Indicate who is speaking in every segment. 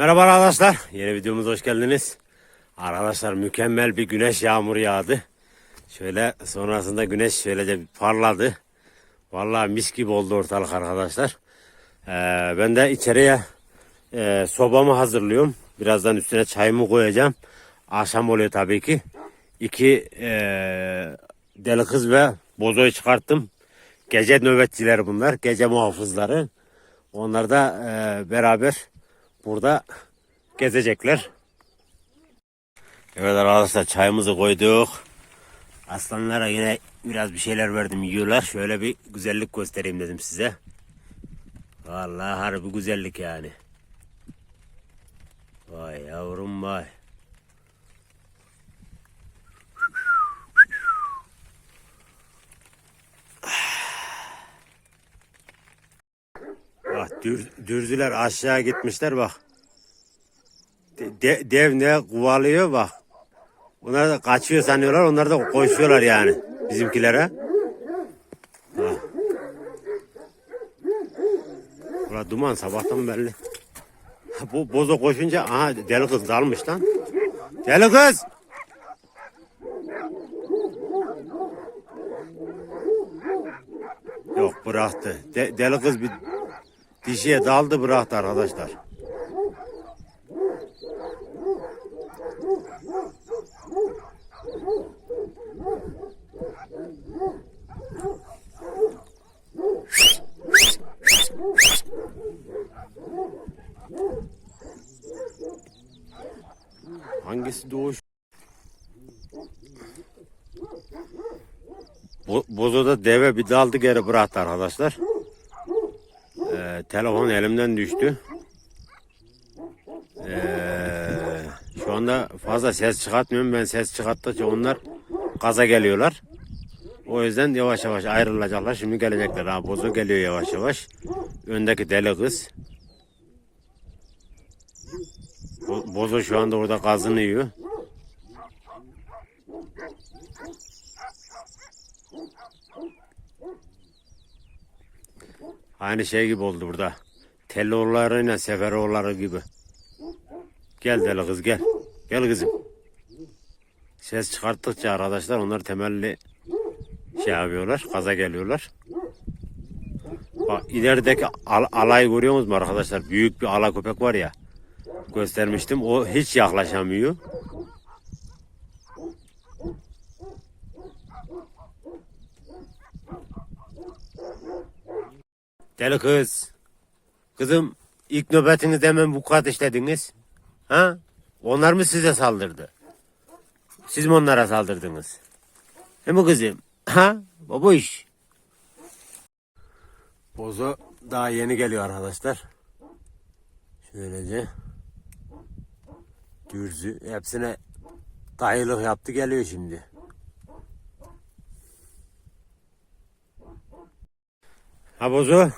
Speaker 1: Merhaba arkadaşlar. Yeni videomuza hoş geldiniz. Arkadaşlar mükemmel bir güneş yağmuru yağdı. Şöyle sonrasında güneş şöylece parladı. Vallahi mis gibi oldu ortalık arkadaşlar. Ee, ben de içeriye e, sobamı hazırlıyorum. Birazdan üstüne çayımı koyacağım. Akşam oluyor tabii ki. İki e, deli kız ve bozoyu çıkarttım. Gece nöbetçileri bunlar. Gece muhafızları. Onlar da e, beraber burada gezecekler. Evet arkadaşlar çayımızı koyduk. Aslanlara yine biraz bir şeyler verdim yiyorlar. Şöyle bir güzellik göstereyim dedim size. Vallahi harbi güzellik yani. Vay yavrum vay. Bak dür, dürzüler aşağı gitmişler bak. De- de- dev ne kovalıyor bak. Onlar da kaçıyor sanıyorlar. Onlar da koşuyorlar yani bizimkilere. Ha. Ulan duman sabahtan belli. Bu bozo koşunca aha deli kız dalmış lan. Deli kız. Yok bıraktı. De- deli kız bir dişiye daldı bıraktı arkadaşlar. Hangisi doğuş? Bo Bozo'da deve bir daldı geri bıraktı arkadaşlar. Telefon elimden düştü. Ee, şu anda fazla ses çıkartmıyorum. Ben ses çıkarttıkça onlar gaza geliyorlar. O yüzden yavaş yavaş ayrılacaklar. Şimdi gelecekler. Ha, Bozo geliyor yavaş yavaş. Öndeki deli kız. Bo- Bozo şu anda orada gazını yiyor. Aynı şey gibi oldu burada. Telloğullarıyla Seferoğulları gibi. Gel deli kız gel. Gel kızım. Ses çıkarttıkça arkadaşlar onlar temelli şey yapıyorlar. Kaza geliyorlar. Bak ilerideki al, alay görüyor musunuz arkadaşlar? Büyük bir ala köpek var ya. Göstermiştim. O hiç yaklaşamıyor. Deli kız. Kızım ilk nöbetinizde hemen bu kat işlediniz. Ha? Onlar mı size saldırdı? Siz mi onlara saldırdınız? He mi kızım? Ha? Baba iş. Bozo daha yeni geliyor arkadaşlar. Şöylece. Dürzü hepsine dayılık yaptı geliyor şimdi. Ha Bozo.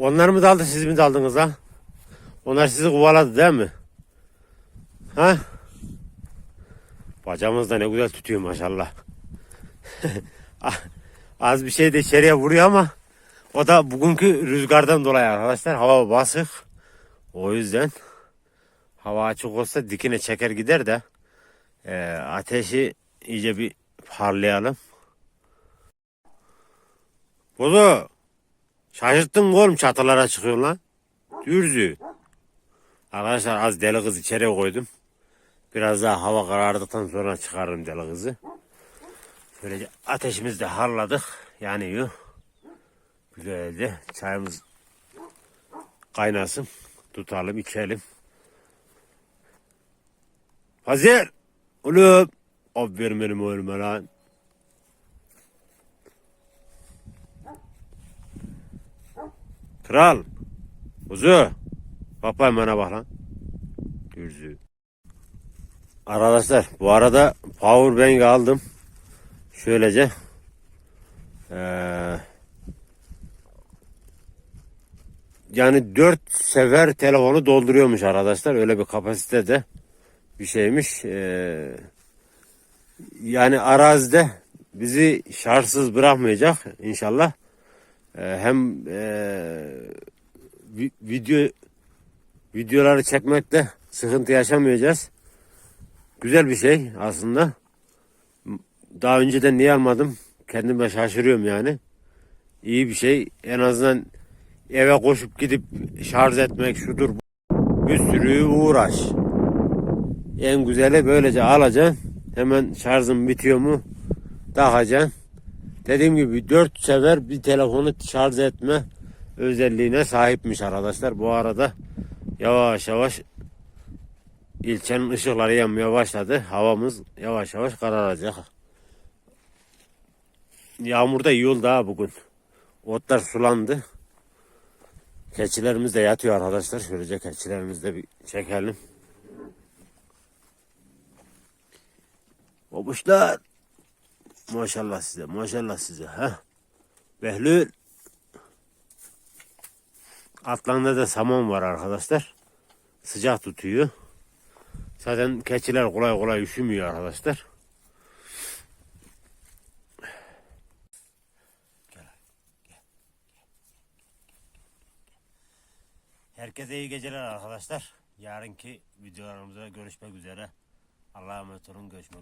Speaker 1: Onlar mı daldı siz mi daldınız ha? Onlar sizi kovaladı değil mi? Ha? Bacamız da ne güzel tutuyor maşallah. Az bir şey de içeriye vuruyor ama o da bugünkü rüzgardan dolayı arkadaşlar hava basık. O yüzden hava açık olsa dikine çeker gider de e, ateşi iyice bir parlayalım. Bozo şaşırttın mı oğlum çatılara çıkıyor lan? Dürzü. Arkadaşlar az deli kız içeriye koydum. Biraz daha hava karardıktan sonra çıkarırım deli kızı. Böylece ateşimizi de harladık. Yanıyor. Güzelce çayımız kaynasın. Tutalım içelim. Hazır. Oğlum. Aferin benim oğluma lan. Kral. Kuzu. Bak bakayım bana bak lan. Dürzü. Arkadaşlar bu arada power bank aldım. Şöylece. Ee, yani dört sefer telefonu dolduruyormuş arkadaşlar. Öyle bir kapasitede bir şeymiş. Ee, yani arazide bizi şarjsız bırakmayacak inşallah. Ee, hem vi- video videoları çekmekte sıkıntı yaşamayacağız. Güzel bir şey aslında. Daha önceden niye almadım? Kendime şaşırıyorum yani. İyi bir şey. En azından eve koşup gidip şarj etmek şudur. Bir sürü uğraş. En güzeli böylece alacaksın. Hemen şarjın bitiyor mu takacaksın. Dediğim gibi 4 sefer bir telefonu şarj etme özelliğine sahipmiş arkadaşlar. Bu arada yavaş yavaş ilçenin ışıkları yanmaya başladı. Havamız yavaş yavaş kararacak. Yağmur da iyi oldu ha bugün. Otlar sulandı. Keçilerimiz de yatıyor arkadaşlar. Şöylece keçilerimizi de bir çekelim. Babuşlar. Maşallah size, maşallah size. ha. Behlül. Atlarında da saman var arkadaşlar. Sıcak tutuyor. Zaten keçiler kolay kolay üşümüyor arkadaşlar. Herkese iyi geceler arkadaşlar. Yarınki videolarımızda görüşmek üzere. Allah'a emanet olun. Görüşmek